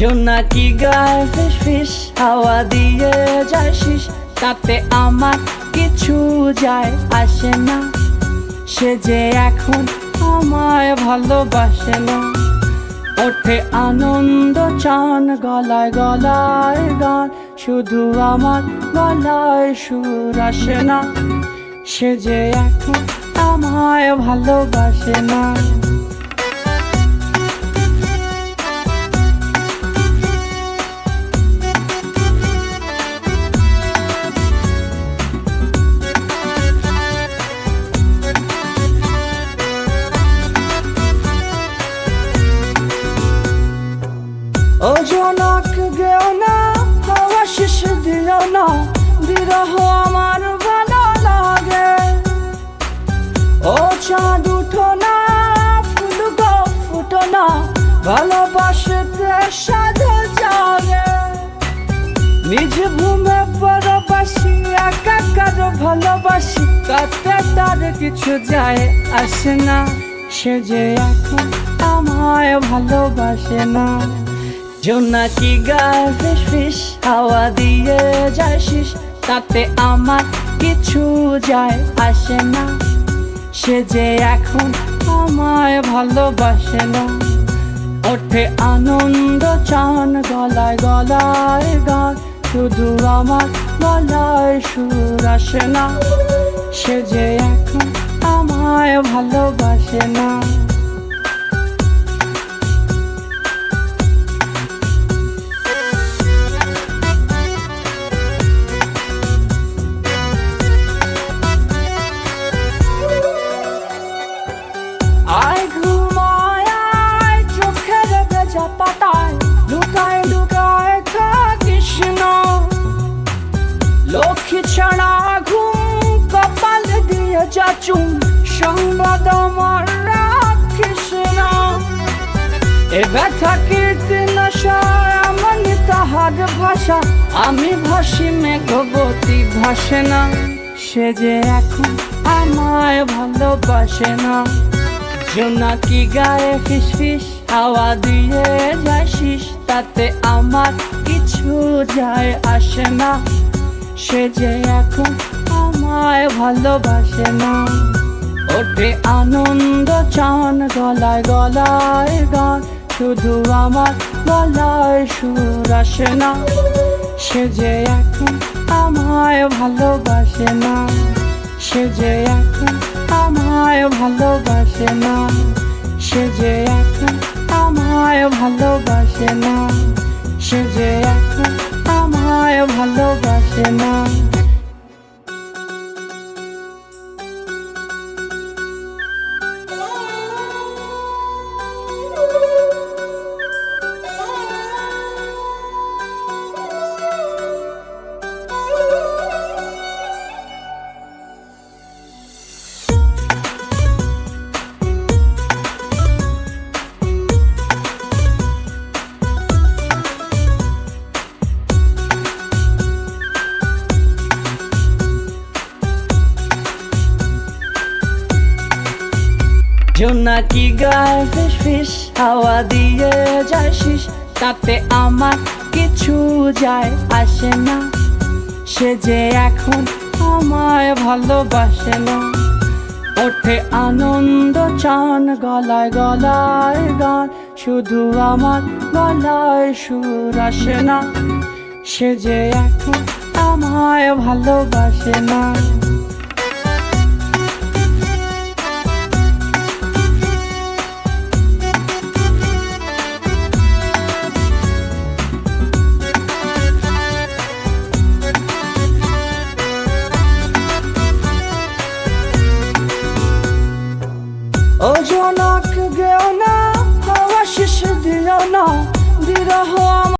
জোনাকি গায়ে ফিস হাওয়া দিয়ে যায় তাতে আমার কিছু যায় আসে না। সে যে এখন আমায় ভালোবাসে না। ওঠে আনন্দ, চান, গলায় গলায় গান। শুধু আমার গলায় সুর আসে না। সে যে এখন আমায় ভালোবাসে না। ও জনক গেও না, হাওয়া শেষ দিও না, বিরহ আমার ভালো লাগে। ও চাঁদ উঠো না, ফুল গো ফুটো না, ভালোবাসতে সাধু জাগে। নিজ ভূমে পরবাসী, একাকার ভালোবাসি, তাতে তার কিছু যায় আসে না। সে যে এখন আমায় ভালোবাসে না। জোনাকি গায়ে ফিস হাওয়া দিয়ে যায় তাতে আমার কিছু যায় আসে না। সে যে এখন আমায় ভালোবাসে না। ওঠে আনন্দ চান গলায় গলায় গান। শুধু আমার গলায় সুর আসে না। সে যে এখন আমায় ভালোবাসে না। যাচুম সংবাদ আমার রাখিস না। এ ব্যথা কীর্তি নশায় তাহার ভাষা। আমি ভাসি মেঘবতী ভাসে না। সে যে এখন আমায় ভালোবাসে না। জোনাকি গায়ে ফিস ফিস হাওয়া দিয়ে শীষ তাতে আমার কিছু যায় আসে না। সে যে এখন আমায় ভালোবাসে না। ওঠে আনন্দ, চান, গলায় গলায় গান, শুধু আমার গলায় সুর আসে না। সে যে এখন আমায় ভালোবাসে না। সে যে এখন আমায় ভালোবাসে না। সে যে এখন আমায় ভালোবাসে না। সে যে এখন আমায় ভালোবাসে না জোনাকি গায়ে ফিস ফিস, হাওয়া দিয়ে যায় শীষ। তাতে আমার কিছু যায় আসে না। সে যে এখন আমায় ভালোবাসে না। ওঠে আনন্দ, চান, গলায় গলায় গান। শুধু আমার গলায় সুর আসে না। সে যে এখন আমায় ভালোবাসে না। জনক গেও